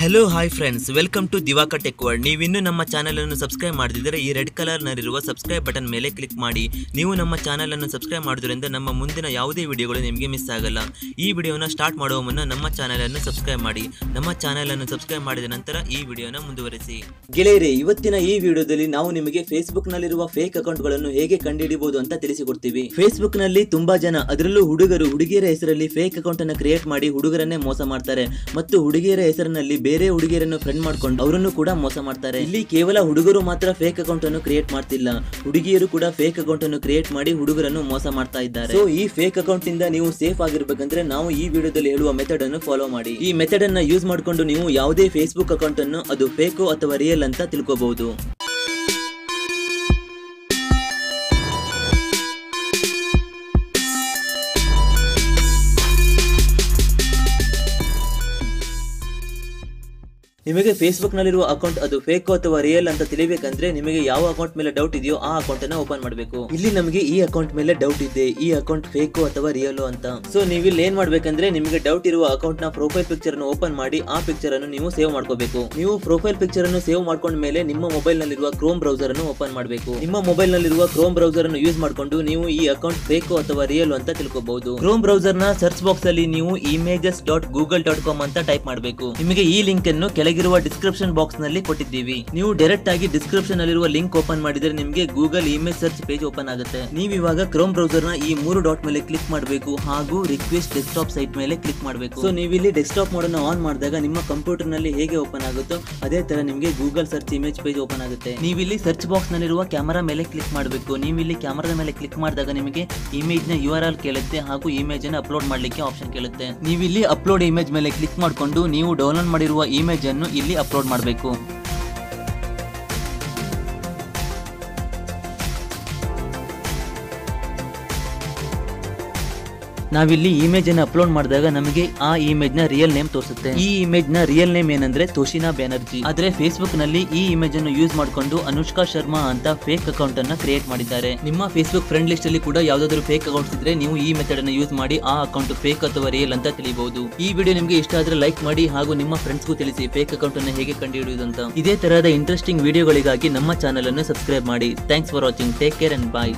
Hello hi friends welcome to Divaka tech world ನೀವಿನ್ನೂ ನಮ್ಮ channel ಅನ್ನು ಸಬ್ಸ್ಕ್ರೈಬ್ ಮಾಡಿದರೆ ಈ ರೆಡ್ ಕಲರ್ ನಲ್ಲಿರುವ ಸಬ್ಸ್ಕ್ರೈಬ್ ಬಟನ್ ಮೇಲೆ ಕ್ಲಿಕ್ ಮಾಡಿ. ನೀವು ನಮ್ಮ ಚಾನಲ್ ಅನ್ನು ಸಬ್ಸ್ಕ್ರೈಬ್ ಮಾಡೋದ್ರಿಂದ ನಮ್ಮ ಮುಂದಿನ ಯಾವುದೇ ವಿಡಿಯೋಗಳು ನಿಮಗೆ ಮಿಸ್ ಆಗಲ್ಲ. ಈ ವಿಡಿಯೋನ ಸ್ಟಾರ್ಟ್ ಮಾಡುವ ಮುನ್ನ ನಮ್ಮ ಚಾನಲ್ ಅನ್ನು ಸಬ್ಸ್ಕ್ರೈಬ್ ಮಾಡಿ. ನಮ್ಮ ಚಾನಲ್ ಅನ್ನು ಸಬ್ಸ್ಕ್ರೈಬ್ ಮಾಡಿದ ನಂತರ ಈ ವಿಡಿಯೋನ ಮುಂದುವರಿಸಿ. ಗೆಳೆಯರೇ, ಇವತ್ತಿನ ಈ ವಿಡಿಯೋದಲ್ಲಿ ನಾವು ನಿಮಗೆ ಫೇಸ್ಬುಕ್ ನಲ್ಲಿರುವ ಫೇಕ್ ಅಕೌಂಟ್ಗಳನ್ನು ಹೇಗೆ ಕಂಡುಹಿಡಿಯಬಹುದು ಅಂತ ತಿಳಿಸಿಕೊಡ್ತೀವಿ. ಫೇಸ್ಬುಕ್ನಲ್ಲಿ ತುಂಬಾ ಜನ, ಅದರಲ್ಲೂ ಹುಡುಗರು ಹುಡುಗಿಯರ ಹೆಸರಲ್ಲಿ ಫೇಕ್ ಅಕೌಂಟ್ ಅನ್ನು ಕ್ರಿಯೇಟ್ ಮಾಡಿ ಹುಡುಗರನ್ನೇ ಮೋಸ ಮಾಡ್ತಾರೆ. ಮತ್ತು ಹುಡುಗಿಯರ ಹೆಸರಿನಲ್ಲಿ ಬೇರೆ ಹುಡುಗಿಯರನ್ನು ಫ್ರೆಂಡ್ ಮಾಡ್ಕೊಂಡು ಅವರನ್ನು ಕೂಡ ಮೋಸ ಮಾಡ್ತಾರೆ. ಇಲ್ಲಿ ಕೇವಲ ಹುಡುಗರು ಮಾತ್ರ ಫೇಕ್ ಅಕೌಂಟ್ ಅನ್ನು ಕ್ರಿಯೇಟ್ ಮಾಡ್ತಿಲ್ಲ. ಹುಡುಗಿಯರು ಕೂಡ ಫೇಕ್ ಅಕೌಂಟ್ ಅನ್ನು ಕ್ರಿಯೇಟ್ ಮಾಡಿ ಹುಡುಗರನ್ನು ಮೋಸ ಮಾಡ್ತಾ ಇದ್ದಾರೆ. ಸೊ ಈ ಫೇಕ್ ಅಕೌಂಟ್ ಇಂದ ನೀವು ಸೇಫ್ ಆಗಿರ್ಬೇಕಂದ್ರೆ ನಾವು ಈ ವಿಡಿಯೋದಲ್ಲಿ ಹೇಳುವ ಮೆಥಡ್ ಅನ್ನು ಫಾಲೋ ಮಾಡಿ. ಈ ಮೆಥಡ್ ಅನ್ನ ಯೂಸ್ ಮಾಡಿಕೊಂಡು ನೀವು ಯಾವುದೇ ಫೇಸ್ಬುಕ್ ಅಕೌಂಟ್ ಅನ್ನು ಅದು ಫೇಕ್ ಅಥವಾ ರಿಯಲ್ ಅಂತ ತಿಳ್ಕೋಬಹುದು. ನಿಮಗೆ ಫೇಸ್ಬುಕ್ ನಲ್ಲಿರುವ ಅಕೌಂಟ್ ಅದು ಫೇಕ್ ಅಥವಾ ರಿಯಲ್ ಅಂತ ತಿಳಿಬೇಕಂದ್ರೆ ನಿಮಗೆ ಯಾವ ಅಕೌಂಟ್ ಮೇಲೆ ಡೌಟ್ ಇದೆಯೋ ಆ ಅಕೌಂಟ್ ಅನ್ನ ಓಪನ್ ಮಾಡಬೇಕು. ಇಲ್ಲಿ ನಮಗೆ ಈ ಅಕೌಂಟ್ ಮೇಲೆ ಡೌಟ್ ಇದೆ, ಈ ಅಕೌಂಟ್ ಫೇಕ್ ಅಥವಾ ರಿಯಲ್ ಅಂತ. ಸೊ ನೀವು ಇಲ್ಲಿ ಏನ್ ಮಾಡ್ಬೇಕಂದ್ರೆ ನಿಮಗೆ ಡೌಟ್ ಇರುವ ಅಕೌಂಟ್ನ ಪ್ರೊಫೈಲ್ ಪಿಕ್ಚರ್ ಅನ್ನು ಓಪನ್ ಮಾಡಿ, ಆ ಪಿಕ್ಚರ್ ಅನ್ನು ನೀವು ಸೇವ್ ಮಾಡ್ಕೋಬೇಕು. ನೀವು ಪ್ರೊಫೈಲ್ ಪಿಕ್ಚರ್ ಅನ್ನು ಸೇವ್ ಮಾಡ್ಕೊಂಡ ಮೇಲೆ ನಿಮ್ಮ ಮೊಬೈಲ್ ನಲ್ಲಿರುವ ಕ್ರೋಮ್ ಬ್ರೌಸರ್ ಅನ್ನು ಓಪನ್ ಮಾಡಬೇಕು. ನಿಮ್ಮ ಮೊಬೈಲ್ ನಲ್ಲಿರುವ ಕ್ರೋಮ್ ಬ್ರೌಸರ್ ಅನ್ನು ಯೂಸ್ ಮಾಡಿಕೊಂಡು ನೀವು ಈ ಅಕೌಂಟ್ ಫೇಕ್ ಅಥವಾ ರಿಯಲ್ ಅಂತ ತಿಳ್ಕೋಬಹುದು. ಕ್ರೋಮ್ ಬ್ರೌಸರ್ನ ಸರ್ಚ್ ಬಾಕ್ಸ್ ಅಲ್ಲಿ ನೀವು images dot Google dot com ಅಂತ ಟೈಪ್ ಮಾಡಬೇಕು. ನಿಮಗೆ ಈ ಲಿಂಕ್ ಅನ್ನು ಕೆಳಗಿರುವ ಡಿಸ್ಕ್ರಿಪ್ಷನ್ ಬಾಕ್ಸ್ನಲ್ಲಿ ಕೊಟ್ಟಿದ್ದೀವಿ. ನೀವು ಡೈರೆಕ್ಟ್ ಆಗಿ ಡಿಸ್ಕ್ರಿಪ್ಷನ್ ಅಲ್ಲಿರುವ ಲಿಂಕ್ ಓಪನ್ ಮಾಡಿದ್ರೆ ನಿಮಗೆ Google image search page open ಆಗುತ್ತೆ. ನೀವು ಇವಾಗ ಕ್ರೋಮ್ ಬ್ರೌಸರ್ನ ಈ ಮೂರು ಡಾಟ್ ಮೇಲೆ ಕ್ಲಿಕ್ ಮಾಡಬೇಕು. ಹಾಗೂ ರಿಕ್ವೆಸ್ಟ್ ಡೆಸ್ಕ್ಟಾಪ್ ಸೈಟ್ ಮೇಲೆ ಕ್ಲಿಕ್ ಮಾಡಬೇಕು. ಸೊ ನೀವು ಇಲ್ಲಿ ಡೆಸ್ಕ್ಟಾಪ್ ಮೋಡ್ ಅನ್ನು ಆನ್ ಮಾಡಿದಾಗ ನಿಮ್ಮ ಕಂಪ್ಯೂಟರ್ನಲ್ಲಿ ಹೇಗೆ ಓಪನ್ ಆಗುತ್ತೋ ಅದೇ ತರ ನಿಮಗೆ Google search image page open ಆಗುತ್ತೆ. ನೀವು ಇಲ್ಲಿ ಸರ್ಚ್ ಬಾಕ್ಸ್ ನಲ್ಲಿರುವ ಕ್ಯಾಮರಾ ಮೇಲೆ ಕ್ಲಿಕ್ ಮಾಡಬೇಕು. ನೀವು ಇಲ್ಲಿ ಕ್ಯಾಮರಾದ ಮೇಲೆ ಕ್ಲಿಕ್ ಮಾಡಿದಾಗ ನಿಮಗೆ ಇಮೇಜ್ನ ಯು ಆರ್ ಆಲ್ ಕೇಳುತ್ತೆ ಹಾಗೂ ಇಮೇಜ್ ಅನ್ನು ಅಪ್ಲೋಡ್ ಮಾಡಲಿಕ್ಕೆ ಆಪ್ಷನ್ ಕೇಳುತ್ತೆ. ನೀವು ಇಲ್ಲಿ ಅಪ್ಲೋಡ್ ಇಮೇಜ್ ಮೇಲೆ ಕ್ಲಿಕ್ ಮಾಡಿಕೊಂಡು ನೀವು ಡೌನ್ಲೋಡ್ ಮಾಡಿರುವ ಇಮೇಜ್ ಅನ್ನು ಇಲ್ಲಿ ಅಪ್ಲೋಡ್ ಮಾಡಬೇಕು. ನಾವಿಲ್ಲಿ ಇಮೇಜ್ ಅನ್ನು ಅಪ್ಲೋಡ್ ಮಾಡಿದಾಗ ನಮಗೆ ಆ ಇಮೇಜ್ನ ರಿಯಲ್ ನೇಮ್ ತೋರಿಸುತ್ತೆ. ಈ ಇಮೇಜ್ನ ರಿಯಲ್ ನೇಮ್ ಏನಂದ್ರೆ ತೋಶಿನಾ ಬ್ಯಾನರ್ಜಿ. ಆದ್ರೆ ಫೇಸ್ಬುಕ್ನಲ್ಲಿ ಈ ಇಮೇಜ್ ಅನ್ನು ಯೂಸ್ ಮಾಡಿಕೊಂಡು ಅನುಷ್ಕಾ ಶರ್ಮಾ ಅಂತ ಫೇಕ್ ಅಕೌಂಟ್ ಅನ್ನ ಕ್ರಿಯೇಟ್ ಮಾಡಿದ್ದಾರೆ. ನಿಮ್ಮ ಫೇಸ್ಬುಕ್ ಫ್ರೆಂಡ್ ಲಿಸ್ಟ್ ಅಲ್ಲಿ ಕೂಡ ಯಾವ್ದಾದ್ರು ಫೇಕ್ ಅಕೌಂಟ್ಸ್ ಇದ್ರೆ ನೀವು ಈ ಮೆಥಡ್ ಅನ್ನು ಯೂಸ್ ಮಾಡಿ ಆ ಅಕೌಂಟ್ ಫೇಕ್ ಅಥವಾ ರಿಯಲ್ ಅಂತ ತಿಳಿಬಹುದು ಈ ವಿಡಿಯೋ ನಿಮಗೆ ಇಷ್ಟ ಆದ್ರೆ ಲೈಕ್ ಮಾಡಿ ಹಾಗೂ ನಿಮ್ಮ ಫ್ರೆಂಡ್ಸ್ ಫ್ರೆಂಡ್ಸ್ಗೂ ತಿಳಿಸಿ ಫೇಕ್ ಅಕೌಂಟ್ ಅನ್ನು ಹೇಗೆ ಕಂಡುಹಿಡಿಯುವುದು ಅಂತ. ಇದೇ ತರಹದ ಇಂಟ್ರೆಸ್ಟಿಂಗ್ ವಿಡಿಯೋಗಳಿಗಾಗಿ ನಮ್ಮ ಚಾನಲ್ ಅನ್ನು ಸಬ್ಸ್ಕ್ರೈಬ್ ಮಾಡಿ. Thanks for watching take care and bye